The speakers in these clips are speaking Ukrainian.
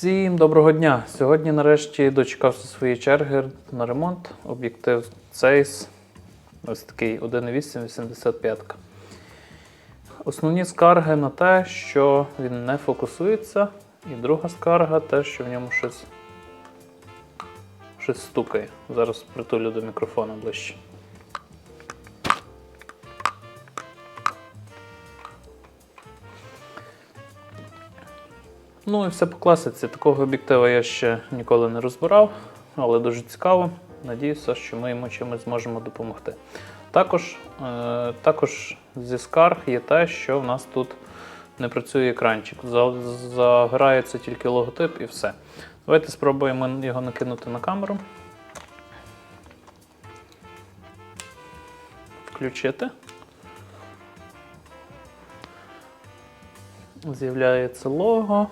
Всім доброго дня! Сьогодні нарешті дочекався своєї черги на ремонт. Об'єктив Zeiss. Ось такий 1.8 85. Основні скарги на те, що він не фокусується. І друга скарга те, що в ньому щось, щось стукає. Зараз притулю до мікрофона ближче. Ну і все по класиці. Такого об'єктива я ще ніколи не розбирав, але дуже цікаво. Надіюся, що ми йому чимось зможемо допомогти. Також, е, також зі скарг є те, що в нас тут не працює екранчик. За- Загорається тільки логотип і все. Давайте спробуємо його накинути на камеру. Включити. З'являється лого.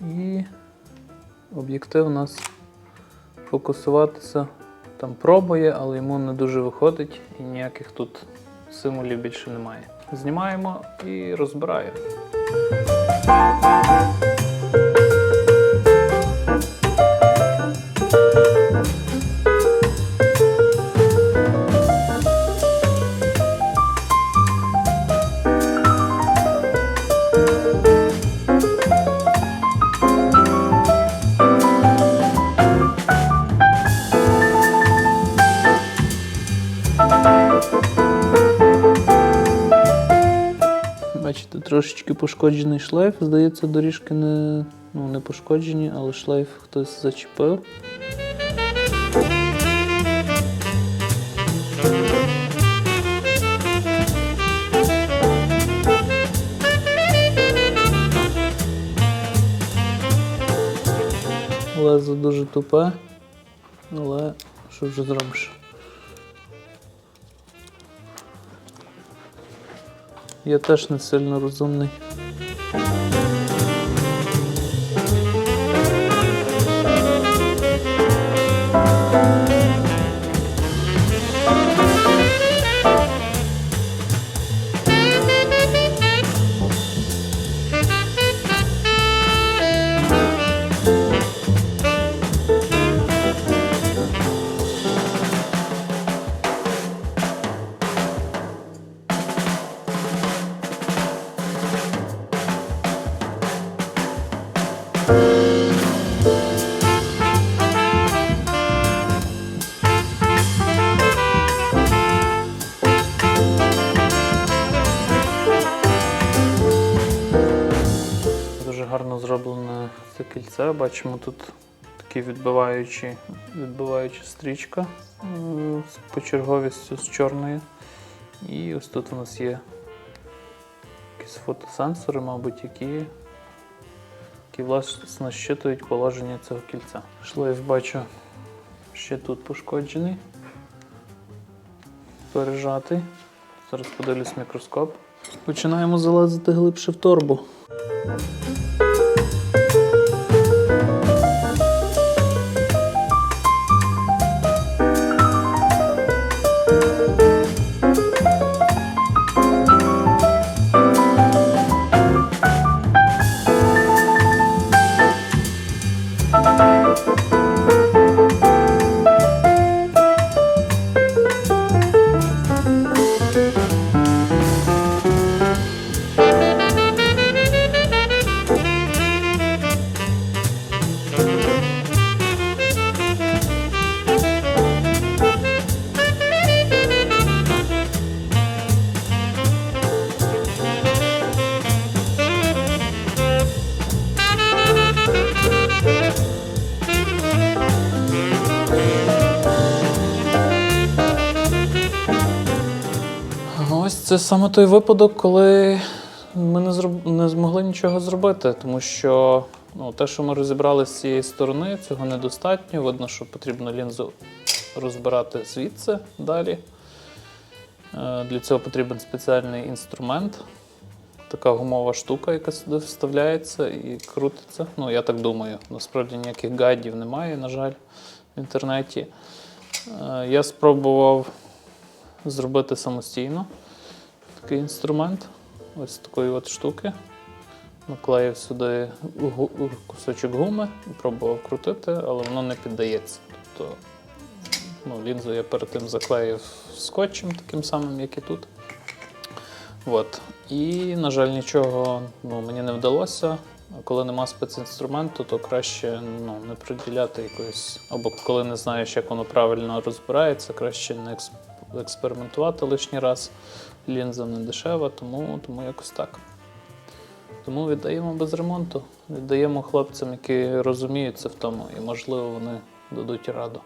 І об'єктив у нас фокусуватися там пробує, але йому не дуже виходить і ніяких тут символів більше немає. Знімаємо і розбираємо. Трошечки пошкоджений шлейф. Здається, доріжки не, ну, не пошкоджені, але шлейф хтось зачепив. Лезо дуже тупе, але що вже зробиш? Я теж не сильно розумний. Кільце. Бачимо тут такі відбиваючі, відбиваюча стрічка з почерговістю з чорної. І ось тут у нас є якісь фотосенсори, мабуть, які, які власне щитують положення цього кільця. Шлейф бачу ще тут пошкоджений, пережатий. Зараз подивлюсь мікроскоп. Починаємо залазити глибше в торбу. Це саме той випадок, коли ми не, зроб... не змогли нічого зробити, тому що ну, те, що ми розібрали з цієї сторони, цього недостатньо. Видно, що потрібно лінзу розбирати звідси далі. Е, Для цього потрібен спеціальний інструмент. Така гумова штука, яка сюди вставляється і крутиться. Ну, я так думаю. Насправді ніяких гайдів немає, на жаль, в інтернеті. Е, Я спробував зробити самостійно такий інструмент. Ось такої от штуки. наклеїв сюди кусочок гуми, пробував крутити, але воно не піддається. Тобто ну, лінзу я перед тим заклеїв скотчем, таким самим, як і тут. От. І, на жаль, нічого ну, мені не вдалося. А коли нема спецінструменту, то краще ну, не приділяти якоїсь. Або коли не знаєш, як воно правильно розбирається, краще не експ- експериментувати лишній раз. Лінза не дешева, тому, тому якось так. Тому віддаємо без ремонту. Віддаємо хлопцям, які розуміються в тому, і можливо вони дадуть раду.